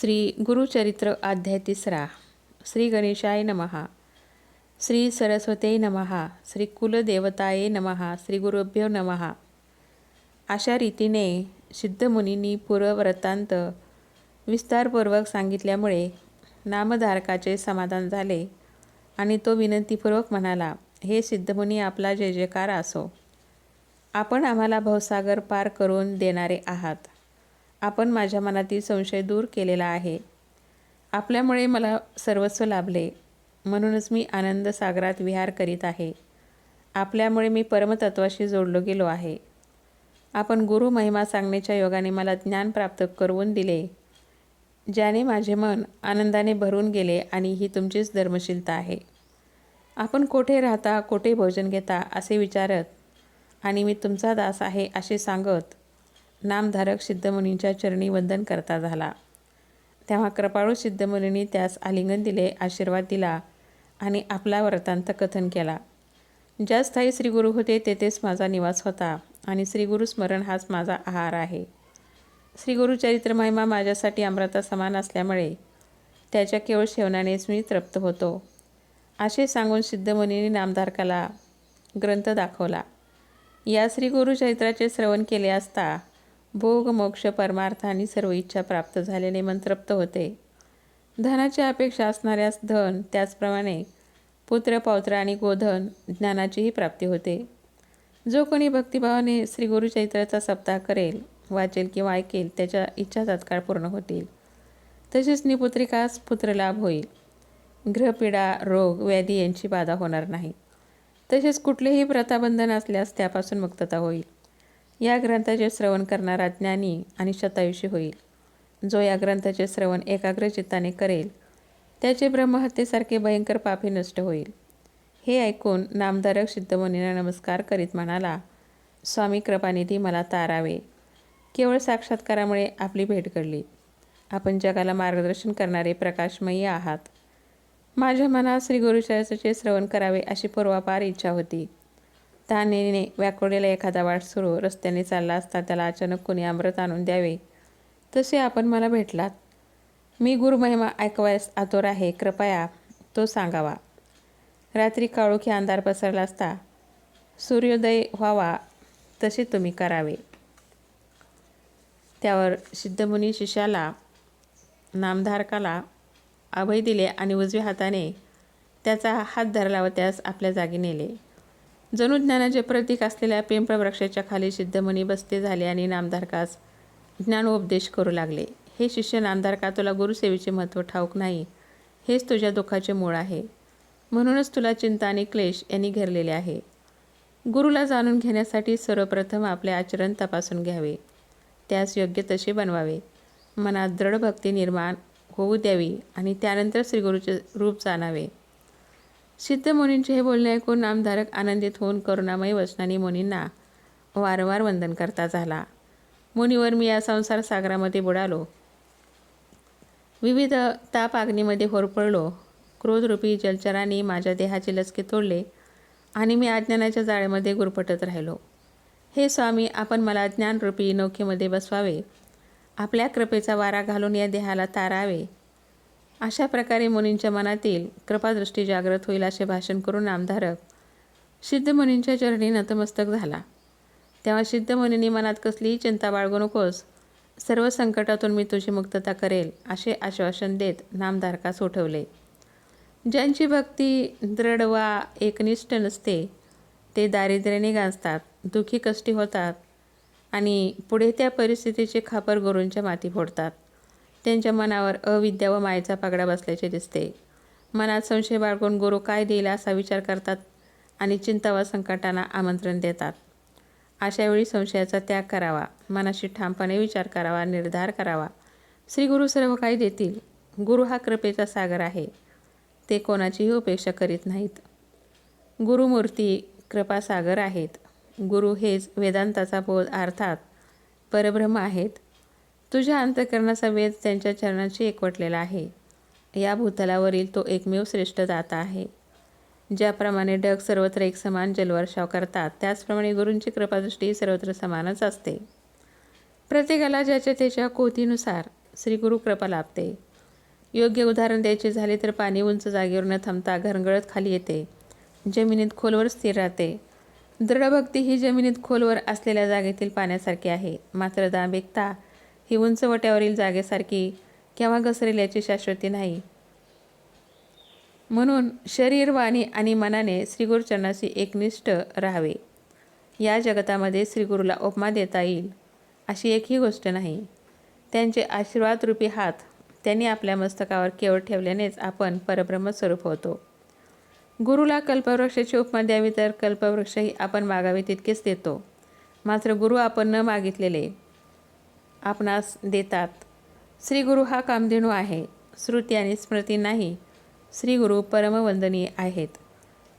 श्री गुरुचरित्र अध्याय तिसरा. श्री गणेशाय नमहा. श्री सरस्वते नमहा. श्री कुलदेवताये नमहा. श्री गुरुभ्यो नमहा. अशा रीतीने सिद्धमुनींनी पूर्ववृत्तांत विस्तारपूर्वक सांगितल्यामुळे नामधारकाचे समाधान झाले आणि तो विनंतीपूर्वक म्हणाला हे सिद्धमुनी आपला जय जयकार असो. आपण आम्हाला भवसागर पार करून देणारे आहात. आपण माझ्या मनातील संशय दूर केलेला आहे. आपल्यामुळे मला सर्वस्व लाभले. म्हणूनच मी आनंद सागरात विहार करीत आहे. आपल्यामुळे मी परमतत्वाशी जोडलो गेलो आहे. आपण गुरु महिमा सांगण्याच्या योगाने मला ज्ञान प्राप्त करून दिले. ज्याने माझे मन आनंदाने भरून गेले आणि ही तुमचीच धर्मशीलता आहे. आपण कोठे राहता कोठे भोजन घेता असे विचारत आणि मी तुमचा दास आहे असे सांगत नामधारक सिद्धमुनींच्या चरणी वंदन करता झाला. तेव्हा कृपाळू सिद्धमुनींनी त्यास आलिंगन दिले आशीर्वाद दिला आणि आपला व्रतांत कथन केला. ज्या स्थायी श्रीगुरू होते तेथेच माझा निवास होता आणि श्रीगुरु स्मरण हाच माझा आहार आहे. श्रीगुरु चरित्र महिमा माझ्यासाठी अमृता समान असल्यामुळे त्याच्या केवळ सेवनानेच मी तृप्त होतो. असे सांगून सिद्धमुनीने नामधारकाला ग्रंथ दाखवला. या श्री गुरुचरित्राचे श्रवण केले असता भोग मोक्ष परमार्थ आणि सर्व इच्छा प्राप्त झालेले मन तृप्त होते. धनाची अपेक्षा असणाऱ्यास धन त्याचप्रमाणे पुत्र पौत्र आणि गोधन ज्ञानाचीही प्राप्ती होते. जो कोणी भक्तिभावाने श्री गुरुचरित्राचा सप्ताह करेल वाचेल किंवा ऐकेल त्याच्या इच्छा तत्काळ पूर्ण होतील. तसेच निपुत्रिकास पुत्रलाभ होईल. ग्रहपीडा रोग व्याधी यांची बाधा होणार नाही. तसेच कुठलेही प्रताबंधन असल्यास त्यापासून मुक्तता होईल. या ग्रंथाचे श्रवण करणारा ज्ञानी आणि शतायुषी होईल. जो या ग्रंथाचे श्रवण एकाग्र चित्ताने करेल त्याचे ब्रह्महत्येसारखे भयंकर पापी नष्ट होईल. हे ऐकून नामधारक सिद्धमुनींना नमस्कार करीत म्हणाला स्वामी कृपानिधी मला तारावे. केवळ साक्षात्कारामुळे आपली भेट घडली. आपण जगाला मार्गदर्शन करणारे प्रकाशमयी आहात. माझ्या मनात श्री गुरुचरित्राचे श्रवण करावे अशी पूर्वापार इच्छा होती. तहानेने व्याकुळलेला एखादा वाट सुरू रस्त्याने चालला असता त्याला अचानक कोणी अमृत आणून द्यावे. तसे आपण मला भेटलात. मी गुरुमहिमा ऐकवायस आतोर आहे. कृपया तो सांगावा. रात्री काळोखी अंधार पसरला असता. सूर्योदय व्हावा तसे तुम्ही करावे. त्यावर सिद्धमुनी शिष्याला नामधारकाला अभय दिले आणि उजव्या हाताने त्याचा हात धरला व त्यास आपल्या जागी नेले. जणू ज्ञानाचे प्रतीक असलेल्या पिंपळवृक्षाच्या खाली सिद्धमुनी बसते झाले आणि नामधारकास ज्ञानोपदेश करू लागले. हे शिष्य नामधारका तुला गुरुसेवेचे महत्त्व ठाऊक नाही. हेच तुझ्या दुःखाचे मूळ आहे. म्हणूनच तुला चिंता आणि क्लेश यांनी घेरलेले आहे. गुरुला जाणून घेण्यासाठी सर्वप्रथम आपले आचरण तपासून घ्यावे. त्यास योग्य तसे बनवावे. मनात दृढ भक्ती निर्माण होऊ द्यावी आणि त्यानंतर श्रीगुरूचे रूप जाणावे. सिद्ध मुनींचे हे बोलणे ऐकून नामधारक आनंदित होऊन करुणामयी वचनाने मुनींना वारंवार वंदन करता झाला. मुनीवर मी या संसार सागरामध्ये बुडालो. विविध ताप अग्नीमध्ये होरपळलो. क्रोधरूपी जलचरांनी माझ्या देहाचे लचके तोडले आणि मी अज्ञानाच्या जाळ्यामध्ये गुरपटत राहिलो. हे स्वामी आपण मला ज्ञानरूपी नौकेमध्ये बसवावे. आपल्या कृपेचा वारा घालून या देहाला तारावे. अशा प्रकारे मुनींच्या मनातील कृपादृष्टी जागृत होईल असे भाषण करून नामधारक सिद्धमुनींच्या चरणी नतमस्तक झाला. तेव्हा सिद्धमुनींनी मनात कसलीही चिंता बाळगू नकोस. सर्व संकटातून मी तुझी मुक्तता करेल असे आश्वासन देत नामधारकास उठवले ज्यांची भक्ती दृढ वा एकनिष्ठ नसते ते दारिद्र्याने गाजतात दुःखी कष्टी होतात आणि पुढे त्या परिस्थितीचे खापर गुरूंच्या माती फोडतात. त्यांच्या मनावर अविद्या व मायेचा पगडा बसल्याचे दिसते. मनात संशय बाळगून गुरु काय देईल असा विचार करतात आणि चिंता व संकटांना आमंत्रण देतात. अशावेळी संशयाचा त्याग करावा मनाशी ठामपणे विचार करावा निर्धार करावा. श्री गुरु सर्व काही देतील. गुरु हा कृपेचा सागर आहे. ते कोणाचीही उपेक्षा करीत नाहीत. गुरुमूर्ती कृपासागर आहेत. गुरु हेच वेदांताचा बोध अर्थात परब्रह्म आहेत. तुझ्या अंतकरणाचा वेद त्यांच्या चरणाशी एकवटलेला आहे. या भूतलावरील तो एकमेव श्रेष्ठ दाता आहे. ज्याप्रमाणे ढग सर्वत्र एक समान जलवर्षाव करतात त्याचप्रमाणे गुरूंची कृपादृष्टी सर्वत्र समानच असते. प्रत्येकाला ज्याच्या त्याच्या कोतीनुसार श्रीगुरु कृपा लाभते. योग्य उदाहरण द्यायचे झाले तर पाणी उंच जागेवर न थांबता घरंगळत खाली येते. जमिनीत खोलवर स्थिर राहते. दृढभक्ती ही जमिनीत खोलवर असलेल्या जागेतील पाण्यासारखी आहे. मात्र दांभिकता ही उंच वट्यावरील जागेसारखी केव्हा घसरेल याची शाश्वती नाही. म्हणून शरीर वाणी आणि मनाने श्रीगुरुचरणाशी एकनिष्ठ राहावे. या जगतामध्ये श्रीगुरूला उपमा देता येईल अशी एकही गोष्ट नाही. त्यांचे आशीर्वादरूपी हात त्यांनी आपल्या मस्तकावर केवळ ठेवल्यानेच आपण परब्रह्मस्वरूप होतो. गुरुला कल्पवृक्षाची उपमा द्यावी तर कल्पवृक्षही आपण मागावे तितकेच देतो. मात्र गुरु आपण न मागितलेले आपणास देतात. श्रीगुरु हा कामधेनू आहे. श्रुती आणि स्मृती नाही. श्रीगुरु परमवंदनीय आहेत.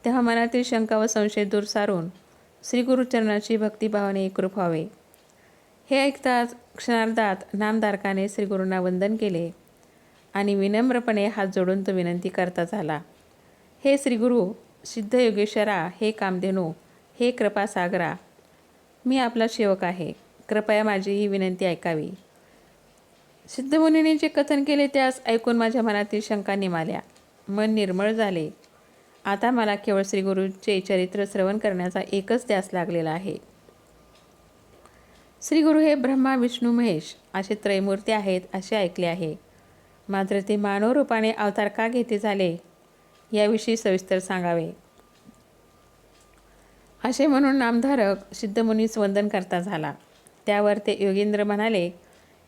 तेव्हा मनातील शंका व संशय दूर सारून श्रीगुरुचरणाची भक्तिभावाने एकरूप व्हावे. हे ऐकताच क्षणार्धात नामधारकाने श्रीगुरूंना वंदन केले आणि विनम्रपणे हात जोडून तो विनंती करता झाला हे श्रीगुरु सिद्धयोगेश्वरा हे कामधेनू हे कृपासागरा मी आपला सेवक आहे. कृपया माझी ही विनंती ऐकावी. सिद्धमुनीने जे कथन केले त्यास ऐकून माझ्या मनातील शंका निमाल्या. मन निर्मळ झाले. आता मला केवळ श्रीगुरूंचे चरित्र श्रवण करण्याचा एकच त्यास लागलेला आहे. श्रीगुरु हे ब्रह्मा विष्णू महेश असे त्रयमूर्ती आहेत असे ऐकले आहे. मात्र ते मानव रूपाने अवतार का घेते झाले? याविषयी सविस्तर सांगावे. असे म्हणून नामधारक सिद्धमुनीस वंदन करता झाला. त्यावर ते योगेंद्र म्हणाले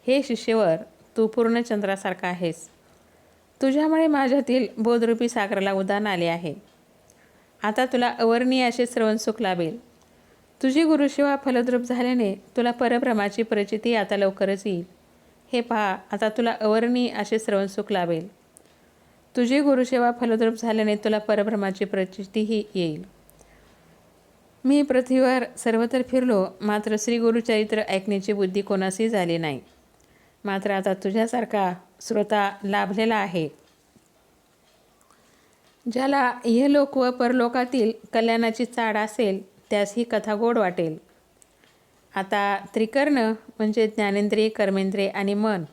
हे शिष्यवर तू पूर्ण चंद्रासारखा आहेस. तुझ्यामुळे माझ्यातील बोधरूपी सागराला उदान आले आहे. आता तुला अवर्णीय असे श्रवण सुख लाभेल. तुझी गुरुशिवा फलद्रूप झाल्याने तुला परब्रह्माची परिचिती आता लवकरच येईल. हे पहा आता तुला अवर्णीय असे श्रवण सुख लाभेल. तुझी गुरुसेवा फलद्रूप झाल्याने तुला परब्रह्माची प्रचितीही येईल. मी पृथ्वीवर सर्वत्र फिरलो मात्र श्री गुरुचरित्र ऐकण्याची बुद्धी कोणाशी झाली नाही. मात्र आता तुझ्यासारखा श्रोता लाभलेला आहे. ज्याला इहलोक व परलोकातील कल्याणाची चाड असेल त्यास ही कथा गोड वाटेल. आता त्रिकर्ण म्हणजे ज्ञानेंद्रिय कर्मेंद्रिय आणि मन.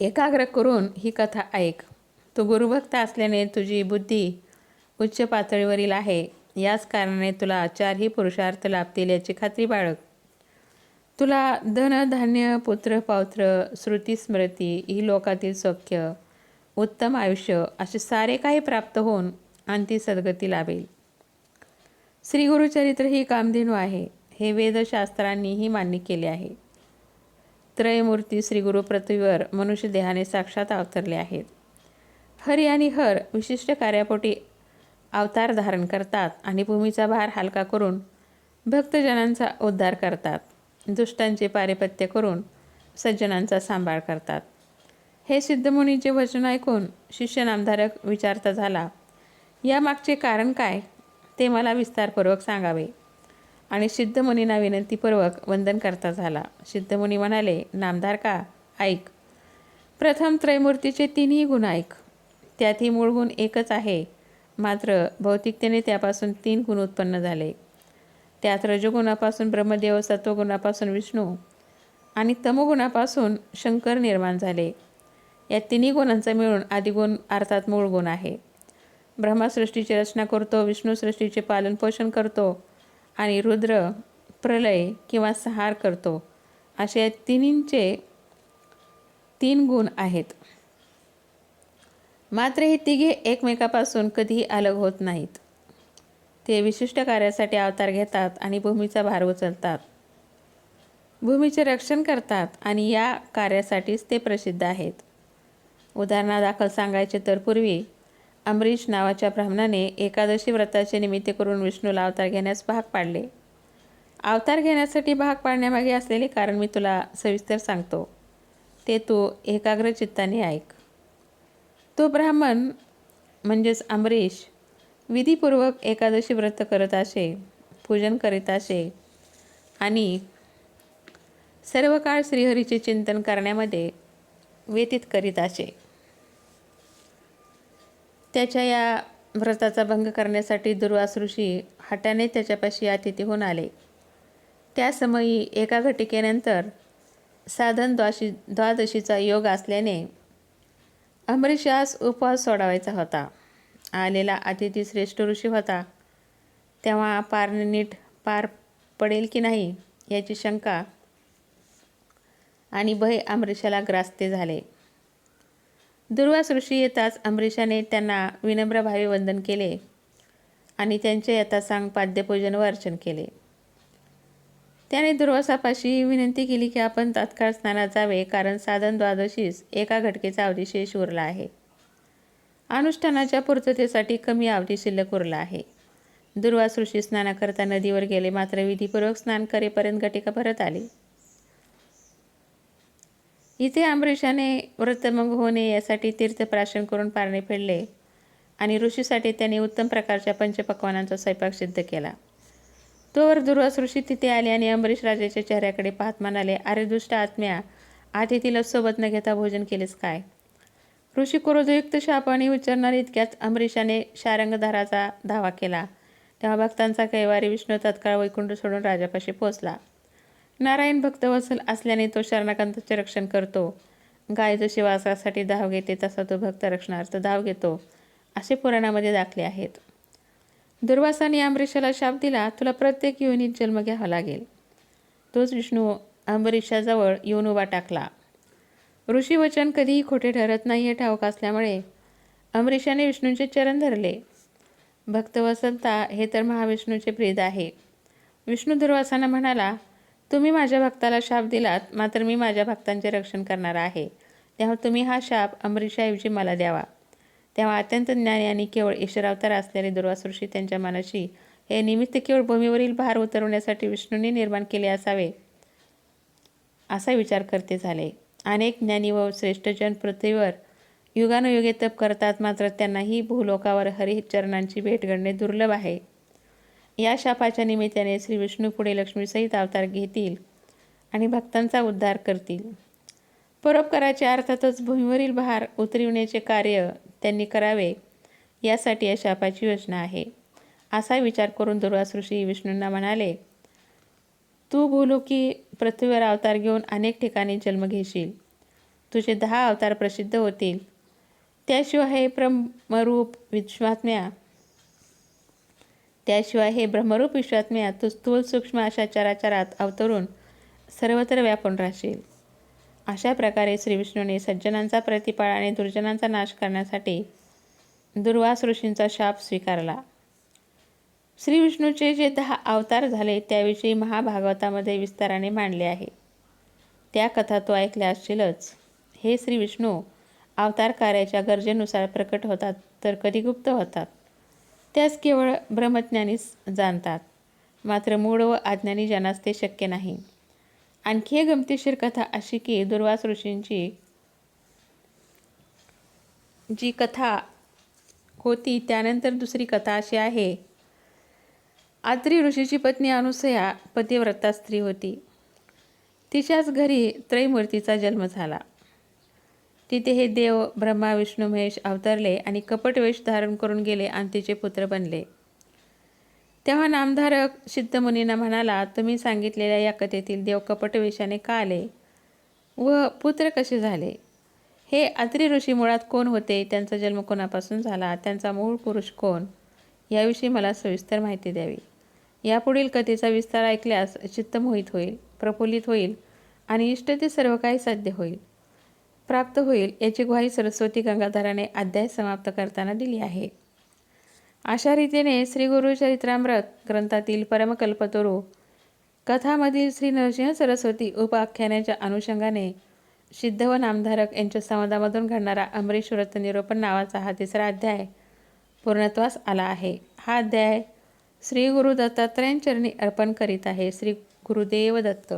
एकाग्र करून ही कथा ऐक. तू गुरुभक्त असल्याने तुझी बुद्धी उच्च पातळीवरील आहे. याच कारणाने तुला चारही पुरुषार्थ लाभतील याची खात्री बाळग. तुला धन धान्य पुत्र पौत्र श्रुती स्मृती ही लोकातील सौख्य उत्तम आयुष्य असे सारे काही प्राप्त होऊन अंती सद्गती लाभेल. श्री गुरुचरित्र ही कामधेनू आहे. हे वेदशास्त्रांनीही मान्य केले आहे. त्रयमूर्ती श्रीगुरु पृथ्वीवर मनुष्य देहाने साक्षात अवतरले आहेत. हरी आणि हर विशिष्ट कार्यापोटी अवतार धारण करतात आणि भूमीचा भार हलका करून भक्तजनांचा उद्धार करतात. दुष्टांचे पारिपत्य करून सज्जनांचा सांभाळ करतात. हे सिद्धमुनीचे वचन ऐकून शिष्य नामधारक विचारता झाला यामागचे कारण काय? ते मला विस्तारपूर्वक सांगावे. आणि सिद्धमुनींना विनंतीपूर्वक वंदन करता झाला. सिद्धमुनी म्हणाले नामदार का? ऐक. प्रथम त्रयमूर्तीचे तिन्ही गुण ऐक. त्यातही मूळ गुण एकच आहे. मात्र भौतिकतेने त्यापासून तीन गुण उत्पन्न झाले. त्यात रजगुणापासून ब्रह्मदेव सत्वगुणापासून विष्णू आणि तमोगुणापासून शंकर निर्माण झाले. या तिन्ही गुणांचा मिळून आदिगुण अर्थात मूळ गुण आहे. ब्रह्मासृष्टीची रचना करतो विष्णू सृष्टीचे पालनपोषण करतो आणि रुद्र प्रलय किंवा सहार करतो. असे तिन्हींचे तीन गुण आहेत. मात्र हे तिघे एकमेकापासून कधीही अलग होत नाहीत. ते विशिष्ट कार्यासाठी अवतार घेतात आणि भूमीचा भार उचलतात. भूमीचे रक्षण करतात आणि या कार्यासाठीच ते प्रसिद्ध आहेत. उदाहरणादाखल सांगायचे तर पूर्वी अमरीश नावाच्या ब्राह्मणाने एकादशी व्रताचे निमित्त करून विष्णूला अवतार घेण्यास भाग पाडले. अवतार घेण्यासाठी भाग पाडण्यामागे असलेले कारण मी तुला सविस्तर सांगतो. ते तू एकाग्र चित्ताने ऐक. तो ब्राह्मण म्हणजेच अमरीश विधीपूर्वक एकादशी व्रत करत असे पूजन करीत असे आणि सर्व काळ श्रीहरीचे चिंतन करण्यामध्ये व्यतीत करीत असे. त्याच्या या व्रताचा भंग करण्यासाठी दुर्वास ऋषी हट्याने त्याच्यापाशी अतिथी होऊन आले. त्यासमयी एका घटिकेनंतर साधन द्वाशी द्वादशीचा योग असल्याने अंबरीशास उपवास सोडावायचा होता. आलेला अतिथी श्रेष्ठ ऋषी होता. तेव्हा पार नीट पार पडेल की नाही याची शंका आणि भय अंबरीशाला ग्रास्ते झाले. दुर्वास ऋषी येताच अमरीशाने त्यांना विनम्र भावे वंदन केले आणि त्यांचे यथासांग पाद्यपूजन व अर्चन केले. त्याने दुर्वासापाशी विनंती केली की आपण तात्काळ स्नानात जावे कारण साधन द्वादशीस एका घटकेचा अवधी शेष उरला आहे. अनुष्ठानाच्या पूर्ततेसाठी कमी अवधी शिल्लक उरला आहे. दुर्वास ऋषी स्नानाकरता नदीवर गेले मात्र विधीपूर्वक स्नान करेपर्यंत घटिका भरत आली. इथे अमरीशाने व्रतमंग होणे यासाठी तीर्थप्राशन करून पारणे फेडले आणि ऋषीसाठी त्यांनी उत्तम प्रकारच्या पंचपक्वानांचा स्वयंपाक सिद्ध केला. तोवर दुर्वास ऋषी तिथे आले आणि अंबरीश राजाच्या चेहऱ्याकडे पाहत म्हणाले अरे दुष्ट आत्म्या तिला सोबत न घेता भोजन केलेस काय? ऋषी क्रोधयुक्त शापाने उच्चारणार इतक्यात अंबरीशाने शारंगधाराचा धावा केला. तेव्हा भक्तांचा कैवारी विष्णू तत्काळ वैकुंठ सोडून राजापाशी पोहोचला. नारायण भक्त वसल असल्याने तो शरणाकांताचे रक्षण करतो. गाय जशी वासासाठी धाव घेते तसा तो भक्त रक्षणार्थ धाव घेतो असे पुराणामध्ये दाखले आहेत. दुर्वासाने अंबरीशाला शाप दिला तुला प्रत्येक योनीत जन्म घ्यावा लागेल. तोच विष्णू अंबरीशाजवळ येऊन उभा टाकला. ऋषी वचन कधीही खोटे ठरत नाही हे ठाऊक असल्यामुळे अंबरीशाने विष्णूंचे चरण धरले. भक्त वसंता हे तर महाविष्णूचे प्रीद आहे. विष्णू दुर्वासानं म्हणाला तुम्ही माझ्या भक्ताला शाप दिलात मात्र मी माझ्या भक्तांचे रक्षण करणार आहे. त्यामुळे तुम्ही हा शाप अमरीशाऐवजी मला द्यावा. तेव्हा अत्यंत ज्ञानी आणि केवळ ईश्वरावतार असलेले दुर्वासृषी त्यांच्या मनाशी हे निमित्त केवळ भूमीवरील भार उतरवण्यासाठी विष्णूंनी निर्माण केले असावे असा विचार करते झाले. अनेक ज्ञानी व श्रेष्ठजन पृथ्वीवर युगानुयुगे तप करतात मात्र त्यांनाही भूलोकावर हरिचरणांची भेट घडणे दुर्लभ आहे. या शापाच्या निमित्ताने श्री विष्णू पुढे लक्ष्मीसहित अवतार घेतील आणि भक्तांचा उद्धार करतील. परोपकाराच्या अर्थातच भूमीवरील भार उतरविण्याचे कार्य त्यांनी करावे यासाठी या शापाची योजना आहे. असा विचार करून दुर्वास ऋषी विष्णूंना म्हणाले तू बोलू की पृथ्वीवर अवतार घेऊन अनेक ठिकाणी जन्म घेशील. तुझे दहा अवतार प्रसिद्ध होतील. त्याशिवाय हे ब्रह्मरूप विश्वात्म्या त्याशिवाय हे ब्रह्मरूप विश्वात्म्या तू स्थूल सूक्ष्म अशा चराचरात अवतरून सर्वत्र व्यापून राहशील. अशा प्रकारे श्रीविष्णूने सज्जनांचा प्रतिपाळ आणि दुर्जनांचा नाश करण्यासाठी दुर्वास ऋषींचा शाप स्वीकारला. श्रीविष्णूचे जे दहा अवतार झाले त्याविषयी महाभागवतामध्ये विस्ताराने मांडले आहे. त्या कथा तो ऐकल्या असशीलच. हे श्री विष्णू अवतार कार्याच्या गरजेनुसार प्रकट होतात तर कधी गुप्त होतात? त्यास केवळ ब्रह्मज्ञानीच जाणतात. मात्र मूळ व अज्ञानी ज्यांनाच ते शक्य नाही. आणखी एक गमतीशीर कथा अशी की दुर्वास ऋषींची जी कथा होती त्यानंतर दुसरी कथा अशी आहे. आत्री ऋषीची पत्नी अनुसया पतिव्रता स्त्री होती. तिच्याच घरी त्रैमूर्तीचा जन्म झाला. तिथे हे देव ब्रह्मा विष्णू महेश अवतरले आणि कपट वेश धारण करून गेले आणि तिचे पुत्र बनले. तेव्हा नामधारक सिद्धमुनींना म्हणाला तुम्ही सांगितलेल्या या कथेतील देव कपट वेशाने का आले? व पुत्र कसे झाले? हे अत्री ऋषी मुळात कोण होते? त्यांचा जन्म कोणापासून झाला? त्यांचा मूळ पुरुष कोण? याविषयी मला सविस्तर माहिती द्यावी. यापुढील कथेचा विस्तार ऐकल्यास चित्त मोहित होईल प्रफुल्लित होईल आणि इष्ट ते सर्व काही साध्य होईल. प्राप्त होईल याची ग्वाही सरस्वती गंगाधराने अध्याय समाप्त करताना दिली आहे. अशा रीतीने श्री गुरुचरित्रामृत ग्रंथातील परमकल्पतरू कथामधील श्री नरसिंह सरस्वती उपाख्यानाच्या अनुषंगाने सिद्ध व नामधारक यांच्या संवादामधून घडणारा अमरीश व्रत निरोपण नावाचा हा तिसरा अध्याय पूर्णत्वास आला आहे. हा अध्याय श्री गुरु दत्तात्रयांचरणी अर्पण करीत आहे श्री गुरुदेव दत्त.